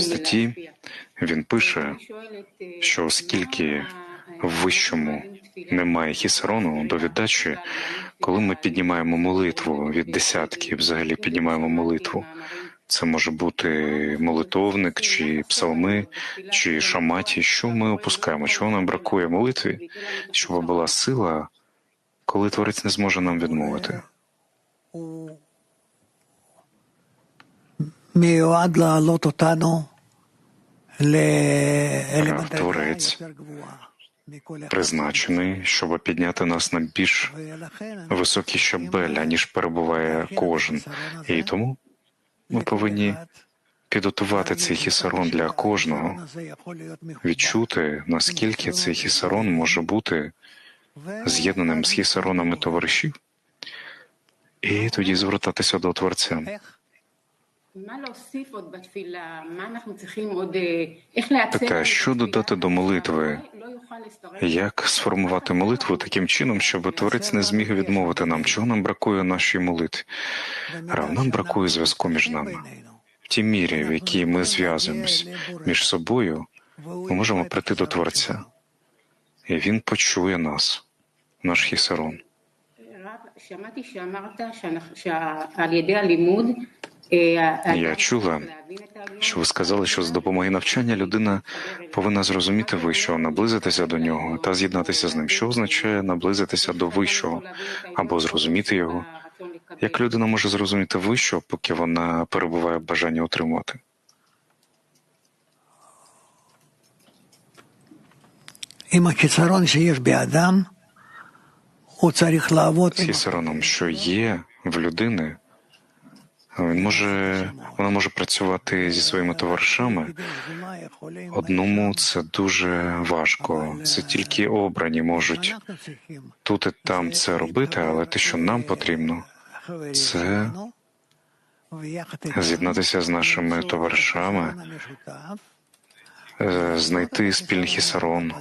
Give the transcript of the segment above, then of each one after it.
статті він пише, що оскільки в вищому немає хісарону до віддачі, коли ми піднімаємо молитву від десятки, взагалі піднімаємо молитву. Це може бути молитовник, чи псалми, чи шаматі. Що ми опускаємо? Чого нам бракує молитві? Щоб була сила, коли творець не зможе нам відмовити. מיועד להעלות אותנו לאלמנט Творець יותר גבוהה מכל אחד. Призначений, щоб підняти нас на більш ולכן високі щабеля, ніж перебуває кожен. І тому ми повинні підготувати цей хісарон для кожного, відчути, наскільки цей хісарон може бути з'єднаним з хісаронами товаришів, і тоді звертатися до Творця. Так, що додати до молитви? Як сформувати молитву таким чином, щоб творець не зміг відмовити нам, чого нам бракує нашій молитві? Рав, нам бракує зв'язку між нами в тій мірі, в якій ми зв'язуємось між собою, ми можемо прийти до Творця, і він почує нас, наш Хісерон. Я чула, що ви сказали, що з допомоги навчання людина повинна зрозуміти вищого, наблизитися до нього та з'єднатися з ним, що означає наблизитися до вищого або зрозуміти його. Як людина може зрозуміти вищого, поки вона перебуває в бажанні отримувати? З хісароном, що є в людини. Він може, вона може працювати зі своїми товаришами. Одному це дуже важко. Це тільки обрані можуть тут і там це робити, але те, що нам потрібно, це з'єднатися з нашими товаришами, е, знайти спільний хісарон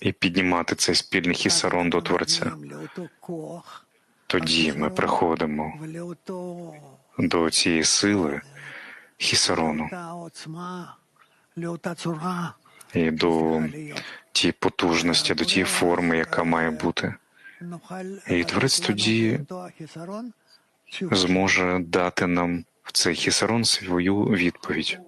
і піднімати цей спільний хісарон до творця. Тоді ми приходимо до цієї сили Хісарону і до тієї потужності, до тієї форми, яка має бути. І творець тоді зможе дати нам в цей хісарон свою відповідь.